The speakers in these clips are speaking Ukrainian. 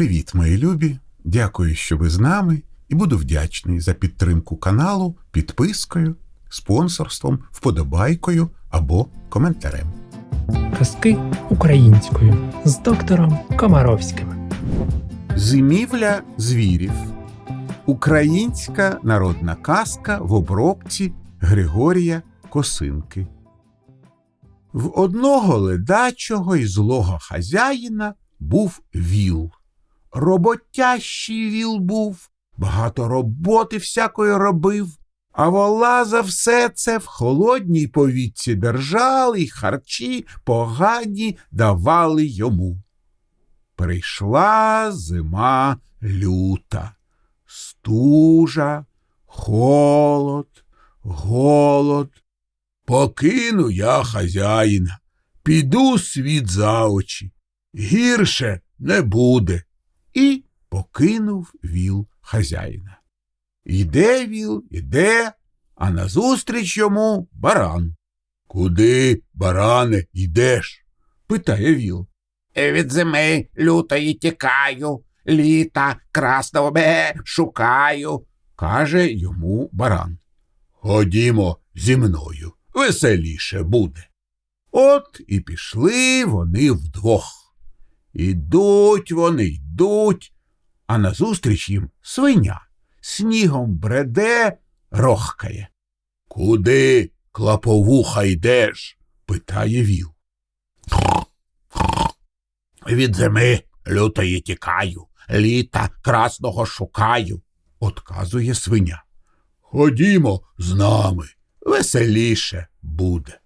Привіт, мої любі! Дякую, що ви з нами, і буду вдячний за підтримку каналу підпискою, спонсорством, вподобайкою або коментарем. Казки українською з доктором Комаровським. Зимівля звірів. Українська народна казка в обробці Григорія Косинки. В одного ледачого і злого хазяїна був віл. Роботящий віл був, багато роботи всякої робив, а вола за все це в холодній повітці держали й харчі погані давали йому. Прийшла зима люта, стужа, холод, голод. Покину я хазяїна, піду світ за очі, гірше не буде. І покинув віл хазяїна. Йде віл, іде, а назустріч йому баран. Куди, баране, йдеш? питає віл. Від зими лютої тікаю, літа красного бе шукаю. каже йому баран. Ходімо зі мною, веселіше буде. От і пішли вони вдвох. Ідуть вони, йдуть, а назустріч їм свиня снігом бреде, рохкає. Куди, клаповуха, йдеш? питає віл. Від зими лютої тікаю, літа красного шукаю. Отказує свиня. Ходімо з нами, веселіше буде.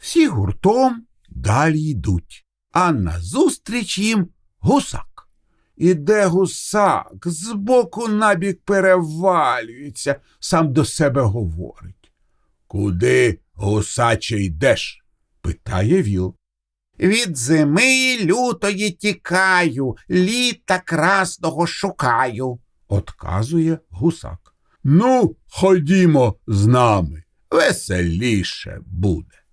Всі гуртом далі йдуть, а назустріч їм гусак. Іде гусак, збоку набік перевалюється, сам до себе говорить. Куди, гусаче, йдеш? питає віл. Від зими лютої тікаю, літа красного шукаю. Отказує гусак. Ну, ходімо з нами, веселіше буде.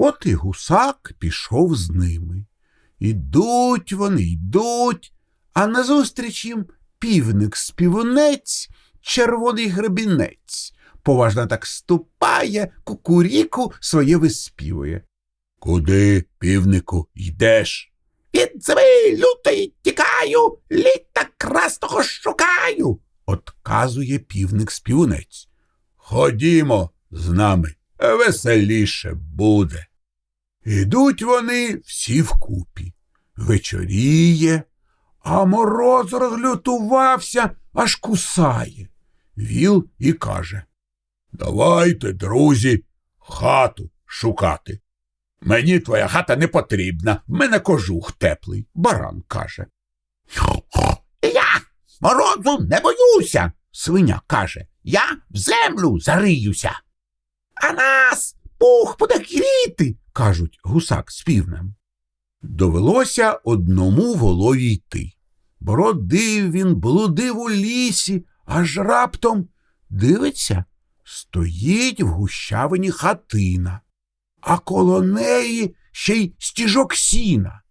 От і гусак пішов з ними. Ідуть вони, йдуть, а назустріч їм півник співунець, червоний гребінець. Поважно так ступає, кукуріку своє виспівує. Куди, півнику, йдеш? Від зими лютої тікаю, літа красного шукаю. Отказує півник співунець. Ходімо з нами, веселіше буде. Ідуть вони всі вкупі. Вечоріє, а мороз розлютувався, аж кусає. Віл і каже Давайте, друзі, хату шукати. Мені твоя хата не потрібна, в мене кожух теплий, баран каже. Я морозу не боюся, свиня каже. Я в землю зариюся. А нас пух буде гріти, кажуть гусак з півнем. Довелося одному волові йти. Бродив він, блудив у лісі, аж раптом дивиться, стоїть в гущавині хатина, а коло неї ще й стіжок сіна.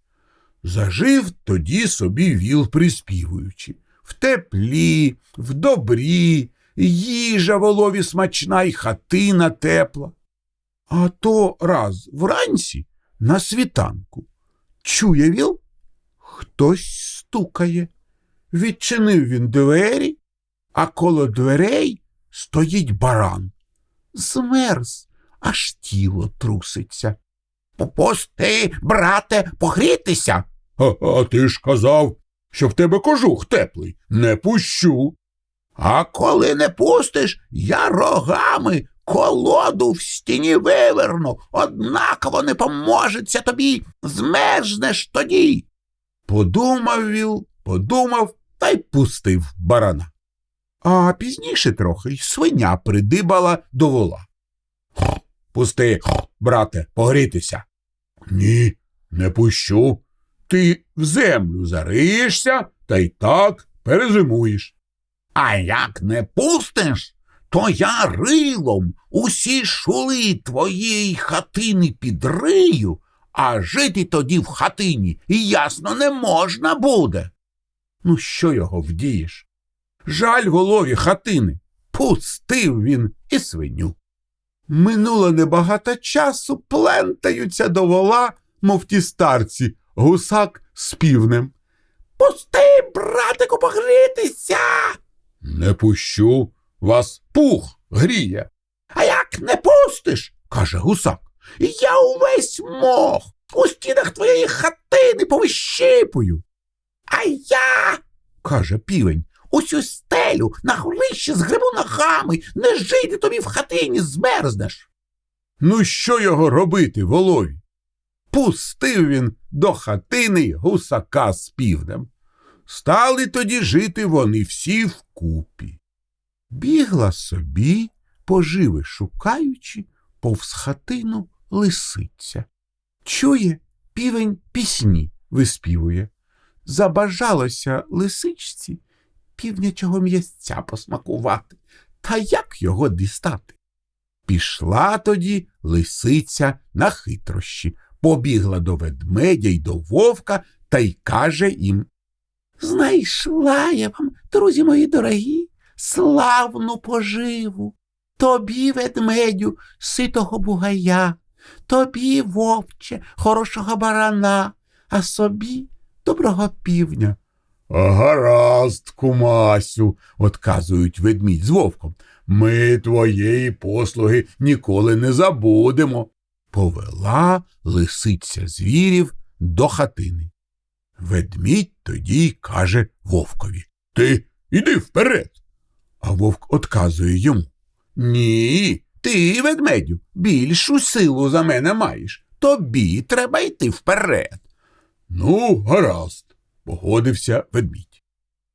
Зажив тоді собі віл приспівуючи в теплі, в добрі, їжа волові смачна й хатина тепла. А то раз вранці на світанку чує віл, хтось стукає. Відчинив він двері, а коло дверей стоїть баран. Змерз, аж тіло труситься. Попусти, брате, погрітися. А, а ти ж казав, що в тебе кожух теплий, не пущу. А коли не пустиш, я рогами колоду в стіні виверну, однаково не поможеться тобі, змерзнеш тоді. Подумав віл, подумав та й пустив барана. А пізніше трохи й свиня придибала до вола. Пусти, брате, погрітися. Ні, не пущу. Ти в землю зариєшся та й так перезимуєш. А як не пустиш, то я рилом усі шули твоєї хатини підрию, а жити тоді в хатині ясно не можна буде. Ну, що його вдієш? Жаль голові хатини. Пустив він і свиню. Минуло небагато часу, плентаються до вола, мов ті старці, гусак з півнем. Пусти, братику, погрітися. Не пущу, вас пух гріє. А як не пустиш, каже гусак. я увесь мох у стінах твоєї хатини повищипую. А я, каже півень. усю стелю на горищі згребу ногами, не жити тобі в хатині, змерзнеш. Ну, що його робити, волові? Пустив він до хатини гусака з півнем. Стали тоді жити вони всі вкупі. Бігла собі, поживи шукаючи, повз хатину лисиця. Чує, півень пісні виспівує. Забажалося лисичці півнячого м'ясця посмакувати, та як його дістати? Пішла тоді лисиця на хитрощі, побігла до ведмедя й до вовка та й каже їм Знайшла я вам, друзі мої дорогі, славну поживу. Тобі, ведмедю, ситого бугая, тобі, вовче, хорошого барана, а собі доброго півня. Гаразд, кумасю, отказують ведмідь з вовком. Ми твоєї послуги ніколи не забудемо. Повела лисиця звірів до хатини. Ведмідь тоді каже вовкові Ти іди вперед. А вовк отказує йому. Ні, ти, ведмедю, більшу силу за мене маєш. Тобі треба йти вперед. Ну, гаразд погодився ведмідь.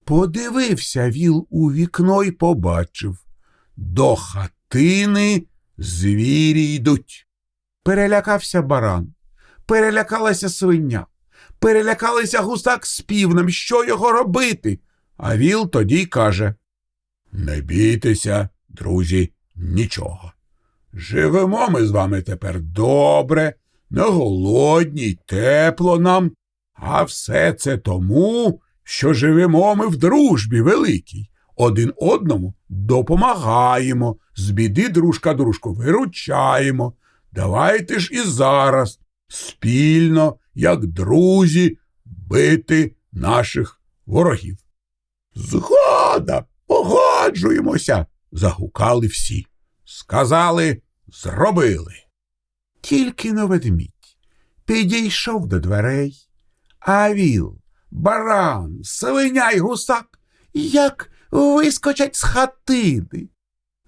Подивився віл у вікно й побачив. До хатини звірі йдуть. Перелякався баран, перелякалася свиня, перелякалися гусак з півнем, що його робити. А віл тоді каже Не бійтеся, друзі, нічого. Живемо ми з вами тепер добре, не голодні й тепло нам. А все це тому, що живемо ми в дружбі великій, один одному допомагаємо, з біди дружка дружку виручаємо. Давайте ж і зараз спільно, як друзі, бити наших ворогів. Згода, погоджуємося, загукали всі. Сказали, зробили. Тільки на ведмідь підійшов до дверей. А віл, баран, свиня й гусак, як вискочать з хатини.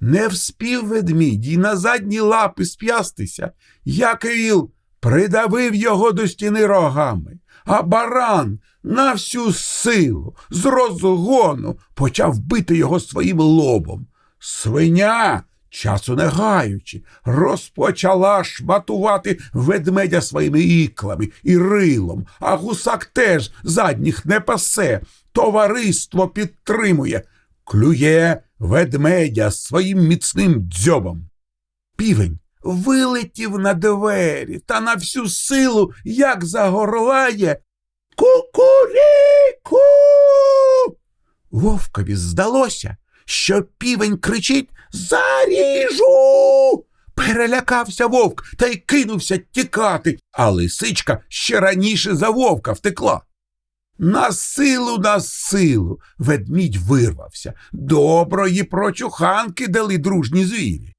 Не вспів ведмідь і на задні лапи сп'ястися, як віл придавив його до стіни рогами, а баран на всю силу з розгону почав бити його своїм лобом. Свиня часу не гаючи, розпочала шматувати ведмедя своїми іклами і рилом, а гусак теж задніх не пасе, товариство підтримує, клює ведмедя своїм міцним дзьобом. Півень вилетів на двері та на всю силу, як загорлає. Кукуріку. Вовкові здалося, що півень кричить Заріжу. Перелякався вовк та й кинувся тікати, а лисичка ще раніше за вовка втекла. На силу, на силу ведмідь вирвався. Доброї прочуханки дали дружні звірі.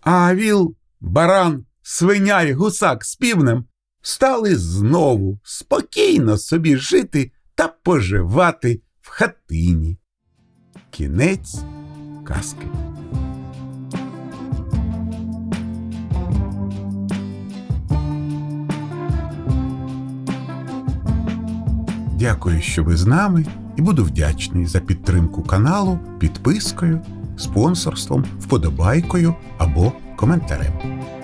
А віл, баран, свиня й гусак з півнем стали знову спокійно собі жити та поживати в хатині. Кінець казки. Дякую, що ви з нами, і буду вдячний за підтримку каналу підпискою, спонсорством, вподобайкою або коментарем.